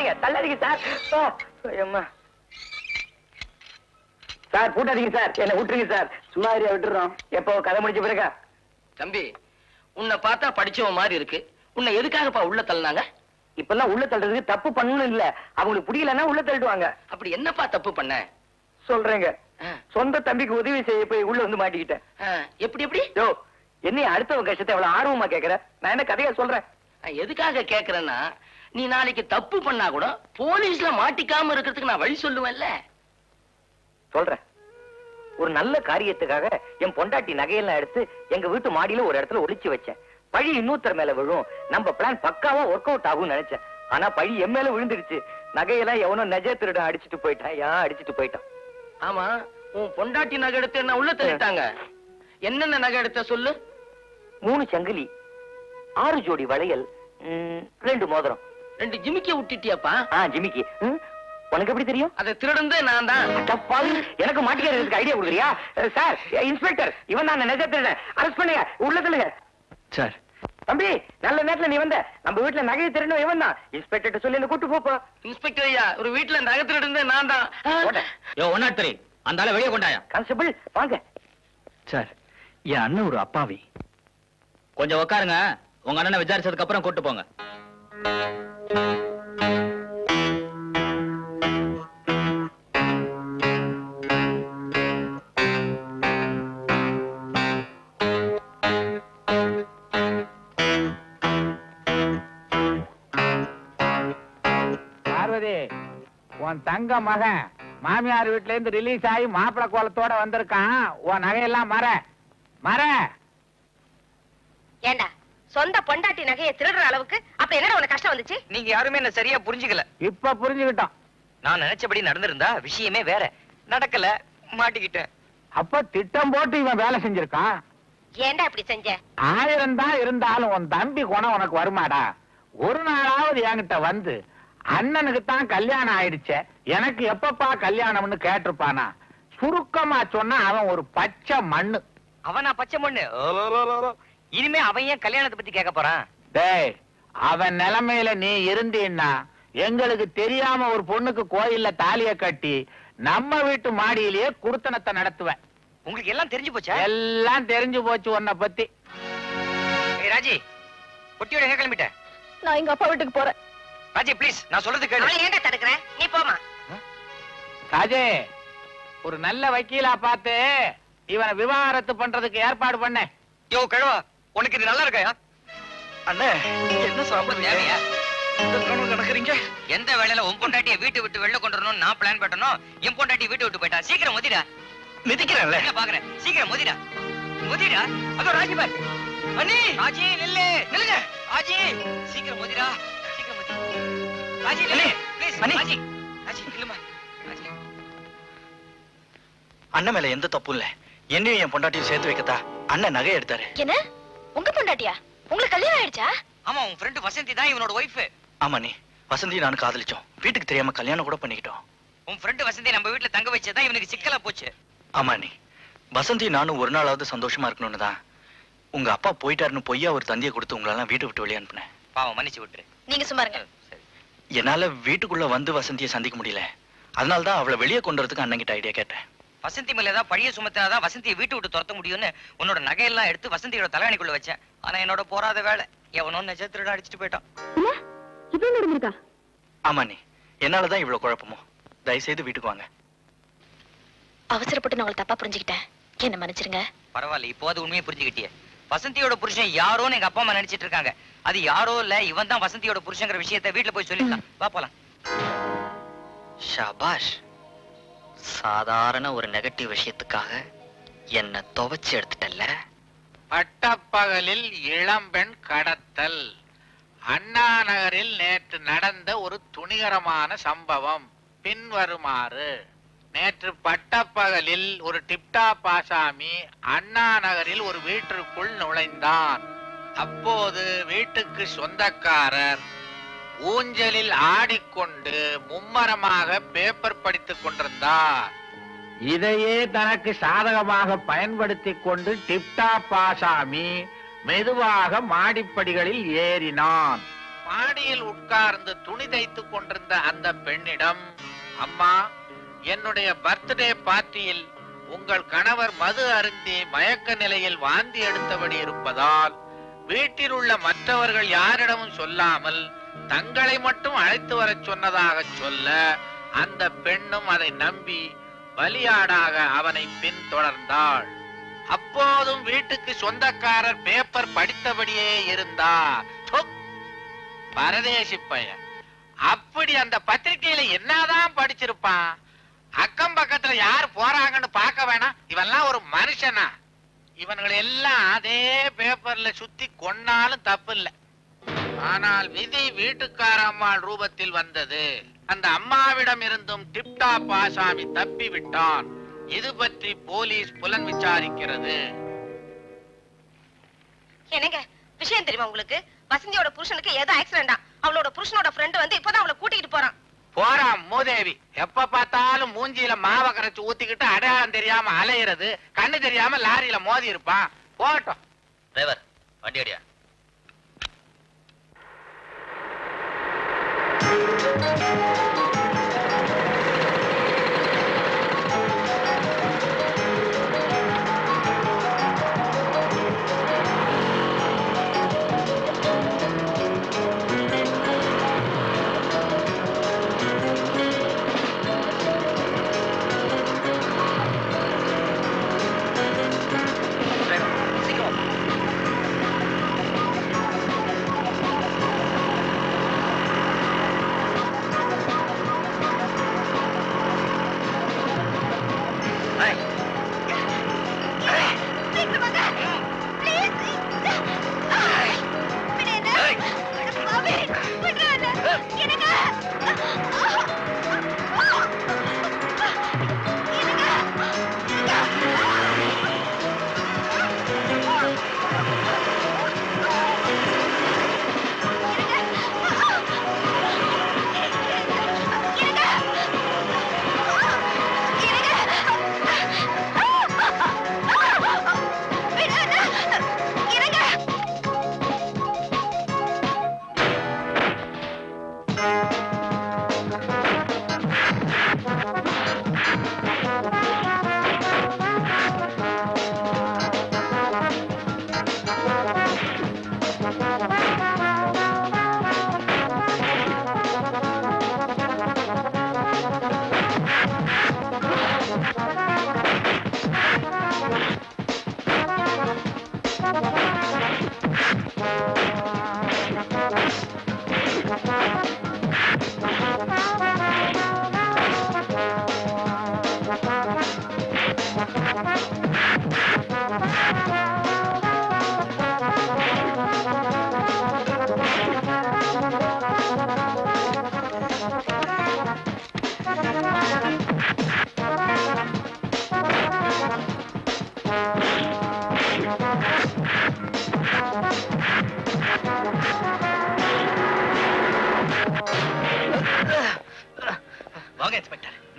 Sir ஓ, ஐயம்மா. Sir பூட்டாதீங்க சார் என்ன விட்டுருங்க சார் சும்மா ஏரியா விட்டுறோம். எப்போ கதை முடிஞ்ச பிறகா? தம்பி உன்னை பார்த்தா படிச்சவன் மாதிரி இருக்கு. உன்னை எதுக்காகப்பா உள்ள தள்ளினாங்க? இப்பெல்லாம் உள்ள தள்ளுறதுக்கு தப்பு பண்ணணும் இல்ல. அவங்களுக்கு புரியலன்னா உள்ள தள்ளிடுவாங்க. அப்படி என்னப்பா தப்பு பண்ண? சொல்றேங்க. சொந்த தம்பிக்கு உதவி செய்ய போய் உள்ள வந்து மாட்டிக்கிட்டேன். எப்படி எப்படி? யோ என்னைய அடுத்தவங்க கஷ்டத்தை எவ்வளவு ஆர்வமா கேக்குற? நான் என்ன கதையா சொல்றேன்? நான் எதுக்காக கேக்குறேன்னா நீ நாளைக்கு தப்பு பண்ணா கூட போலீஸ்ல மாட்டிக்காம இருக்கிறதுக்கு நான் வழி சொல்லுவேன்ல. சொல்றேன். ஒரு நல்ல காரியத்துக்காக என் பொண்டாட்டி நகையெல்லாம் எடுத்து எங்க வீட்டு மாடியில ஒரு இடத்துல ஒளிச்சு வச்சேன். பழி இன்னொருத்தர் மேல விழும். நம்ம பிளான் பக்காவா ஒர்க் அவுட் ஆகும்னு நினைச்சேன். ஆனா பழி என் மேல விழுந்துருச்சு. நகையெல்லாம் எவனோ நெஜ திருடன் அடிச்சிட்டு போயிட்டான். யா அடிச்சிட்டு போயிட்டான். ஆமா உன் பொண்டாட்டி நகை எடுத்து என்ன உள்ள தள்ளிட்டாங்க? என்னென்ன நகை எடுத்த சொல்லு? மூணு சங்கிலி ஆறு ஜோடி வளையல் ரெண்டு மோதிரம். ரெண்டு ஜிமிக்கி விட்டுட்டியாப்பா ஆ ஜிமிக்கி. உனக்கு எப்படி தெரியும்? அதை திருடந்தே நான் தான் அடப்பாவி, எனக்கு மாட்டிக்கிறதுக்கு ஐடியா கொடுக்குறியா சார் இன்ஸ்பெக்டர் இவன் தான் நெஜ திருடன் அரெஸ்ட் பண்ணுங்க உள்ள தள்ளுங்க சார். தம்பி நல்ல நேரத்துல நீ வந்த. நம்ம வீட்டுல நகையை திருடணும் இவன் தான். இன்ஸ்பெக்டர் சொல்லி என்ன கூட்டு போப்பா. இன்ஸ்பெக்டர் ஐயா ஒரு வீட்டுல நகை திருடந்தே நான் தான். யோ ஒன் நாட் த்ரீ அந்த ஆளை வெளியே கொண்டாயா? கான்ஸ்டபிள் வாங்க. சார் என் அண்ணன் ஒரு அப்பாவி. கொஞ்சம் உட்காருங்க. உங்க அண்ணனை விசாரிச்சதுக்கு அப்புறம் கூட்டு போங்க. தங்க மகன். மாமியார் வீட்ல இருந்து ரிலீஸ் ஆகி மாப்பிளை கோலத்தோட வந்திருக்கான். உன் நகையெல்லாம் மற. மற. ஏண்டா சொந்த பொண்டாட்டி நகையை திருடுற அளவுக்கு அப்ப என்னடா உனக்கு கஷ்டம் வந்துச்சு? நீங்க யாருமே என்ன சரியா புரிஞ்சுக்கல. இப்ப புரிஞ்சுக்கிட்டோம். நான் நினைச்சபடி நடந்திருந்தா விஷயமே வேற. நடக்கல மாட்டிக்கிட்டேன். அப்ப திட்டம் போட்டு இவன் வேலை செஞ்சிருக்கான். ஏண்டா இப்படி செஞ்ச? ஆயிரம் தான் இருந்தாலும் உன் தம்பி குணம் உனக்கு வருமாடா. ஒரு நாளாவது என்கிட்ட வந்து அண்ணனுக்கு தான் கல்யாணம் ஆயிடுச்சே. எனக்கு எப்பப்பா கல்யாணம்னு கேட்டிருப்பானா? சுருக்கமா சொன்னா அவன் ஒரு பச்சை மண்ணு. அவனா பச்சை மண்ணு. இனிமே அவன் ஏன் கல்யாணத்தை பத்தி கேட்க போறான்? டேய் அவன் நிலைமையில நீ இருந்தீன்னா எங்களுக்கு தெரியாம ஒரு பொண்ணுக்கு கோயில்ல தாலிய கட்டி நம்ம வீட்டு மாடியிலேயே குடுத்தனத்தை நடத்துவேன். உங்களுக்கு எல்லாம் தெரிஞ்சு போச்சா? எல்லாம் தெரிஞ்சு போச்சு உன்னை பத்தி. ஏய், ராஜி பொட்டியோட எங்க கிளம்பிட்ட? நான் எங்க அப்பா வீட்டுக்கு போறேன். ராஜி ப்ளீஸ் நான் சொல்றது கேளு. ஏண்டா தடுக்கிற நீ போமா ராஜே ஒரு நல்ல வக்கீலா பார்த்து இவனை விவாகரத்து பண்றதுக்கு ஏற்பாடு பண்ண. யோ கழுவா. உனக்கு இது நல்லா இருக்காயா? அண்ணே என்ன சாப்பிட தேவையா? நடக்கிறீங்க எந்த வேலையில உன் பொண்டாட்டிய வீட்டு விட்டு வெளில கொண்டு நான் பிளான் பண்ணணும் என் பொண்டாட்டி வீட்டு விட்டு போயிட்டா? சீக்கிரம் முதிடா. மிதிக்கிறேன்ல. என்ன பாக்குறேன் சீக்கிரம் முதிடா. முதிடா? அதோ ராஜி பார் அண்ணி. ராஜி நில்லு. நில்லுங்க. ராஜி சீக்கிரம் முதிடா. அண்ணன் மேல எந்த தப்பும் இல்ல. என்னையும் என் பொண்டாட்டியும் சேர்த்து வைக்கத்தா அண்ணன் நகை எடுத்தாரு. என்ன? உங்க பொண்டாட்டியா? உங்களுக்கு கல்யாணம் ஆயிடுச்சா? ஆமா உன் ஃப்ரெண்ட் வசந்தி தான் இவனோட ஒய்ஃப் ஆமா நீ. வசந்தி நானும் காதலிச்சோம். வீட்டுக்கு தெரியாம கல்யாணம் கூட பண்ணிக்கிட்டோம். உன் ஃப்ரெண்ட் வசந்தி நம்ம வீட்ல தங்க வச்சதான் இவனுக்கு சிக்கலா போச்சு. ஆமா நீ. வசந்தி நானும் ஒரு நாளாவது சந்தோஷமா இருக்கணும்னு தான். உங்க அப்பா போயிட்டாருன்னு பொய்யா ஒரு தந்தியை கொடுத்து உங்களெல்லாம் வீட்டை விட்டு வெளியே அனுப்புனேன். பாவம் மன்னிச்சு விட்டுரு. நீங்க சும்மா இருங்க. என்னால வீட்டுக்குள்ள வந்து வசந்தியை சந்திக்க முடியல. அதனால தான் அவளை வெளியே கொண்டு வரதுக்கு அண்ணன் கிட்ட ஐடியா கேட்டேன். வசந்தி மேல ஏதாவது பழிய சுமத்தினாதான் வசந்தியை வீட்டு விட்டு துரத்த முடியும்னு உன்னோட நகையெல்லாம் எடுத்து வசந்தியோட தலையணிக்குள்ள வச்சேன். ஆனா என்னோட போராத வேலை. எவனோ நெஜத்திரட அடிச்சிட்டு போயிட்டான். இப்படி நடந்திருக்கா? ஆமா நீ. என்னாலதான் இவ்வளவு குழப்பமோ? தயவு செய்து வீட்டுக்கு வாங்க. அவசரப்பட்டு நான் உங்களை தப்பா புரிஞ்சுக்கிட்டேன். என்ன மன்னிச்சிருங்க. பரவாயில்ல இப்போது உண்மையை புரிஞ்சுக்கிட்டியே. வசந்தியோட புருஷன் யாரோன்னு எங்க அப்பா அம்மா நினைச்சிட்டு இருக்காங்க. அது யாரோ இல்ல இவன் தான் வசந்தியோட புருஷங்கிற விஷயத்தை வீட்டுல போய் சொல்லிடலாம் வா போலாம். ஷபாஷ் சாதாரண ஒரு நெகட்டிவ் விஷயத்துக்காக என்ன துவைச்சு எடுத்துட்டல்ல? பட்டப்பகலில் இளம்பெண் கடத்தல். அண்ணா நகரில் நேற்று நடந்த ஒரு துணிகரமான சம்பவம். பின்வருமாறு. நேற்று பட்டப்பகலில் ஒரு டிப்டாப் ஆசாமி அண்ணா நகரில் ஒரு வீட்டிற்குள் நுழைந்தான். அப்போது வீட்டுக்கு சொந்தக்காரர் ஊஞ்சலில் ஆடிக்கொண்டு மும்மரமாக பேப்பர் படித்துக் கொண்டிருந்தார். இதையே தனக்கு சாதகமாக பயன்படுத்திக் கொண்டு டிப்டாப் ஆசாமி மெதுவாக மாடிப்படிகளில் ஏறினான். மாடியில் உட்கார்ந்து துணி தைத்துக் கொண்டிருந்த அந்த பெண்ணிடம் அம்மா என்னுடைய பர்த்டே பார்ட்டியில் உங்கள் கணவர் மது அருந்தி மயக்க நிலையில் வாந்தி எடுத்தபடி இருப்பதால் வீட்டில் உள்ள மற்றவர்கள் யாரிடமும் சொல்லாமல் தங்களை மட்டும் அழைத்து வரச் சொன்னதாக சொல்ல அந்த பெண்ணும் அதை நம்பி பலியாடாக அவனை பின்தொடர்ந்தாள். அப்போதும் வீட்டுக்கு சொந்தக்காரர் பேப்பர் படித்தபடியே இருந்தார் பரதேசி பையன். அப்படி அந்த பத்திரிக்கையில என்னதான் படிச்சிருப்பான்? அக்கம் பக்கத்துல யார் போறாங்கன்னு பார்க்க வேணாம். இவெல்லாம் ஒரு மனுஷனா? இவன்களை எல்லாம் அதே பேப்பர்ல சுத்தி கொன்னாலும் தப்பு இல்ல. ஆனால் விதி வீட்டுக்கார அம்மாள் ரூபத்தில் வந்தது. அந்த அம்மாவிடம் இருந்தும் டிப்டாப் ஆசாமி தப்பி விட்டான் இது பற்றி போலீஸ் புலன் விசாரிக்கிறது. என்னங்க? விஷயம் தெரியுமா உங்களுக்கு? வசந்தியோட புருஷனுக்கு ஏதோ ஆக்சிடென்டா அவளோட புருஷனோட ஃப்ரெண்ட் வந்து இப்பதான் அவளை கூட்டிட்டு போறான். போறான் மூதேவி. எப்ப பார்த்தாலும் மூஞ்சியில மாவ கரைச்சு ஊத்திக்கிட்டு அடையாளம் தெரியாம அலையிறது கண்ணு தெரியாம லாரியில மோதி இருப்பான். போட்டோம் டிரைவர் வண்டி அடியா சீக்கிரம்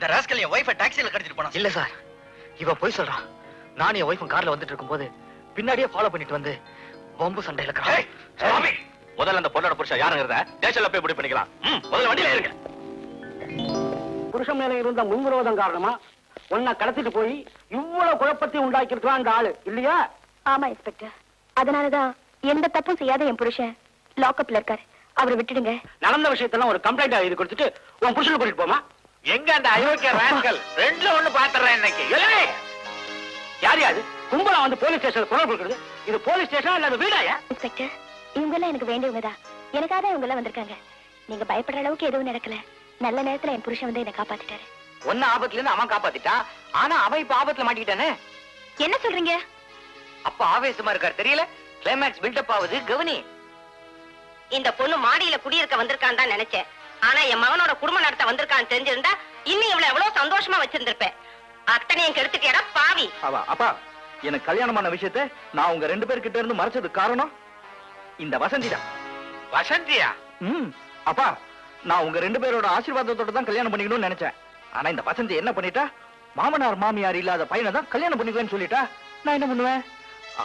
இந்த ராஸ்கல் என் ஒய்ஃபை டாக்ஸில கடத்திட்டு போனா இல்ல சார். இவ போய் சொல்றான். நானும் என் ஒய்ஃபும் கார்ல வந்துட்டு இருக்கும்போது பின்னாடியே ஃபாலோ பண்ணிட்டு வந்து பம்பு சண்டையில ஏய், சுவாமி! முதல்ல அந்த பொண்ணோட புருஷன் யாருங்கிறத ஸ்டேஷன்ல போய் முடிவு பண்ணிக்கலாம். ம், முதல்ல வண்டியில இருங்க புருஷன் மேல இருந்த முன்விரோதம் காரணமா உன்னை கடத்திட்டு போய் இவ்வளவு குழப்பத்தை உண்டாக்கி இருக்கான் அந்த ஆளு. இல்லையா? ஆமா இன்ஸ்பெக்டர் அதனாலதான் எந்த தப்பும் செய்யாத என் புருஷன் லாக்அப்ல இருக்காரு. அவரை விட்டுடுங்க. நடந்த விஷயத்தெல்லாம் ஒரு கம்ப்ளைண்ட் எழுதி கொடுத்துட்டு உன் புருஷனை கூட்டிட்டு போமா எங்க அந்த அயோக்கிய ராஸ்கல் ரெண்டுல ஒண்ணு பாத்துறேன் இன்னைக்கு! யார் யாது கும்பலா வந்து போலீஸ் ஸ்டேஷன் குரல் கொடுக்குறது? இது போலீஸ் ஸ்டேஷன் இல்ல அது வீடாயா இன்ஸ்பெக்டர் இவங்க எல்லாம் எனக்கு வேண்டியவங்க தான் எனக்காக தான் இவங்க எல்லாம் வந்திருக்காங்க. நீங்க பயப்படுற அளவுக்கு எதுவும் நடக்கல. நல்ல நேரத்துல என் புருஷன் வந்து என்னை காப்பாத்திட்டாரு. ஒன்னு ஆபத்துல இருந்து அவன் காப்பாத்திட்டான். ஆனா அவன் இப்ப ஆபத்துல மாட்டிக்கிட்டானே? என்ன சொல்றீங்க? அப்ப ஆவேசமா இருக்காரு தெரியல? கிளைமேக்ஸ் பில்டப் ஆகுது. கவனி! இந்த பொண்ணு மாடியில குடியிருக்க வந்திருக்கான்னு தான் நினைச்சேன். ஆனா என் மகனோட குடும்பம் நடத்த வந்திருக்கான்னு தெரிஞ்சிருந்தா இன்னும் இவ்வளவு எவ்வளவு சந்தோஷமா வச்சிருந்திருப்பேன். அத்தனையும் கெடுத்துட்டியடா பாவி அப்பா எனக்கு கல்யாணமான விஷயத்தை நான் உங்க ரெண்டு பேர்கிட்ட இருந்து மறைச்சதுக்கு காரணம் இந்த வசந்தி தான் வசந்தியா? ம் அப்பா நான் உங்க ரெண்டு பேரோட ஆசீர்வாதத்தோட தான் கல்யாணம் பண்ணிக்கணும்னு நினைச்சேன். ஆனா இந்த வசந்தி என்ன பண்ணிட்டா? மாமனார் மாமியார் இல்லாத பையனை தான் கல்யாணம் பண்ணிக்குவேன்னு சொல்லிட்டா? நான் என்ன பண்ணுவேன்?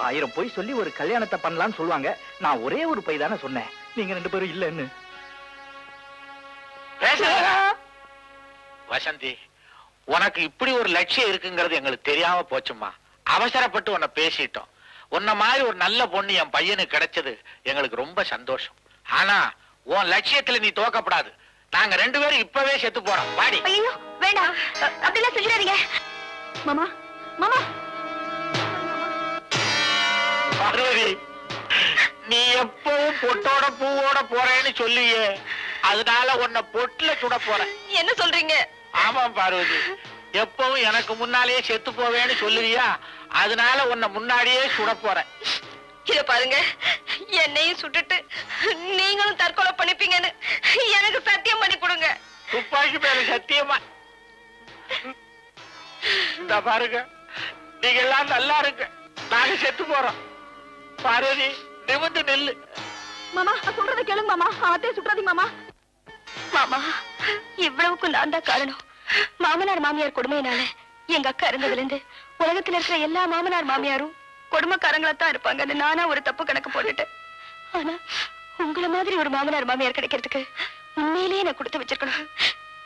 ஆயிரம் பொய் சொல்லி ஒரு கல்யாணத்தை பண்ணலாம்னு சொல்லுவாங்க. நான் ஒரே ஒரு பொய் தானே சொன்னேன். நீங்க ரெண்டு பேரும் இல்லைன்னு. வசந்தி உனக்கு இப்படி ஒரு லட்சியம் இருக்குங்கிறது எங்களுக்கு தெரியாம போச்சுமா அவசரப்பட்டு உன்னை பேசிட்டோம். உன்ன மாதிரி ஒரு நல்ல பொண்ணு என் பையனுக்கு கிடைச்சது எங்களுக்கு ரொம்ப சந்தோஷம். ஆனா உன் லட்சியத்துல நீ தோக்கப்படாது. நாங்க ரெண்டு பேரும் இப்பவே செத்து போறோம். பாடி ஐயோ வேண்டாம். அ- அப்படிலாம் சொல்லிடாதீங்க. மாமா மாமா. பார்வதி நீ எப்பவும் பொட்டோட பூவோட போறேன்னு சொல்லியே. அதனால உன்னை பொட்டுல சுட போறேன். என்ன சொல்றீங்க? ஆமா பார்வதி. எப்பவும் எனக்கு முன்னாலேயே செத்து போவேன்னு சொல்லுவியா? அதனால உன்னை முன்னாடியே சுட போறேன். இத பாருங்க. என்னையும் சுட்டுட்டு நீங்களும் தற்கொலை பண்ணிப்பீங்கன்னு எனக்கு சத்தியம் பண்ணி கொடுங்க. துப்பாக்கி மேல சத்தியமா? இந்த பாருங்க. நீங்க எல்லாம் நல்லா இருங்க. நாங்க செத்து போறோம். பார்வதி நிமிந்து நெல்லு. மாமா நான் சொல்றத கேளுங்க மாமா. அத்தையை சுற்றாதீங்க மாமா. மாமா இவ்வளவுக்கு நான் தான் காரணம். மாமனார் மாமியார் கொடுமையினால எங்க அக்கா இருந்ததுல இருந்து உலகத்துல இருக்கிற எல்லா மாமனார் மாமியாரும் கொடுமைக்காரங்களா தான் இருப்பாங்கன்னு நானா ஒரு தப்பு கணக்கு போட்டுட்டேன் ஆனா உங்கள மாதிரி ஒரு மாமனார் மாமியார் கிடைக்கிறதுக்கு உண்மையிலேயே நான் கொடுத்து வச்சிருக்கணும்.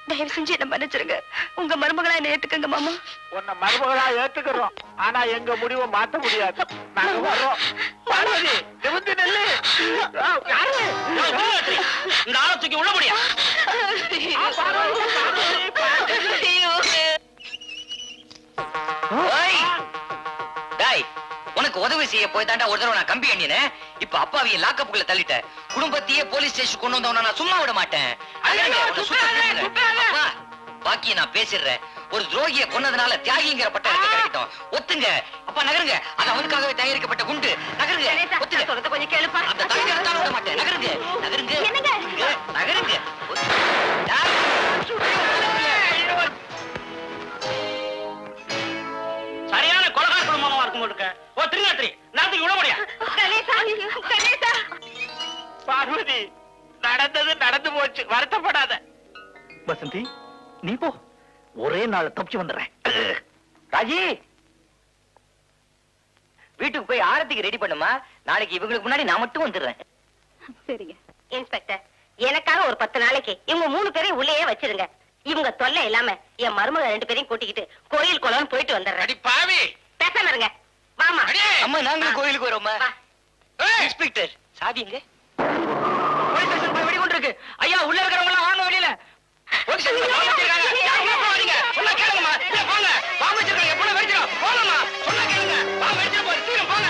தயவு செஞ்சு என்ன மன்னிச்சிருங்க. உங்க மருமகளா என்ன ஏத்துக்கங்க மாமா. உன்னை மருமகளா ஏத்துக்கிறோம். ஆனா எங்க முடிவை மாத்த முடியாது. நாங்க வர்றோம். பார்வதி நிமிந்து நெல்லு? இந்த ஆளை தூக்கி உள்ள முடியா உனக்கு உதவி செய்ய போய் தாண்டா ஒரு தடவை நான் கம்பி எண்ணினேன் இப்ப அப்பாவிய லாக்கப்புக்குள்ள தள்ளிட்டேன் குடும்பத்தையே போலீஸ் ஸ்டேஷன் கொண்டு வந்தவன நான் சும்மா விட மாட்டேன். பாக்கிய நான் பேசிடுறேன். ஒரு துரோகிய கொன்னதுனால தியாகிங்கிற பட்டம் எனக்கு கிடைக்கட்டும் ஒத்துங்க. அப்பா நகருங்க. அது அவனுக்காகவே தயாரிக்கப்பட்ட குண்டு. நகருங்க. ஒத்துங்க. கொஞ்சம் கேளுப்பா. ஒரே நாள் தப்பிச்சு வந்துடுறேன். ராஜி! வீட்டுக்கு போய் ஆரத்திக்கு ரெடி பண்ணுமா? நாளைக்கு இவங்களுக்கு முன்னாடி நான் மட்டும் வந்துடுறேன். சரிங்க. இன்ஸ்பெக்டர் எனக்காக ஒரு பத்து நாளைக்கு இவங்க மூணு பேரையும் உள்ளேயே வச்சிருங்க. இவங்க தொல்லை இல்லாம என் மருமக ரெண்டு பேரையும் கூட்டிக்கிட்டு கோயில் குளம்னு போயிட்டு வந்துடுறேன். அடி பாவி! பேசாம இருங்க. வாமா அடே அம்மா நாங்களும் கோயிலுக்கு வரோம்மா. வா. ஏய், இன்ஸ்பெக்டர் சாவி எங்க? போலீஸ் ஸ்டேஷன் போய் வெடிகுண்டு ஐயா உள்ள இருக்கிறவங்க எல்லாம் வாங்க வெளியில போலீஸ் பாம்பு வச்சிருக்காங்க. யாருமே போகாதீங்க. சொன்னா கேளுங்கம்மா. இல்ல, போங்க. பாம்பு வச்சிருக்காங்க. எப்படியும் வெடிச்சிடும். போங்கம்மா. சொன்னா கேளுங்க. பாம்பு வெடிச்சிட சீக்கிரம் போங்க.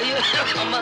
ஐயோ அம்மா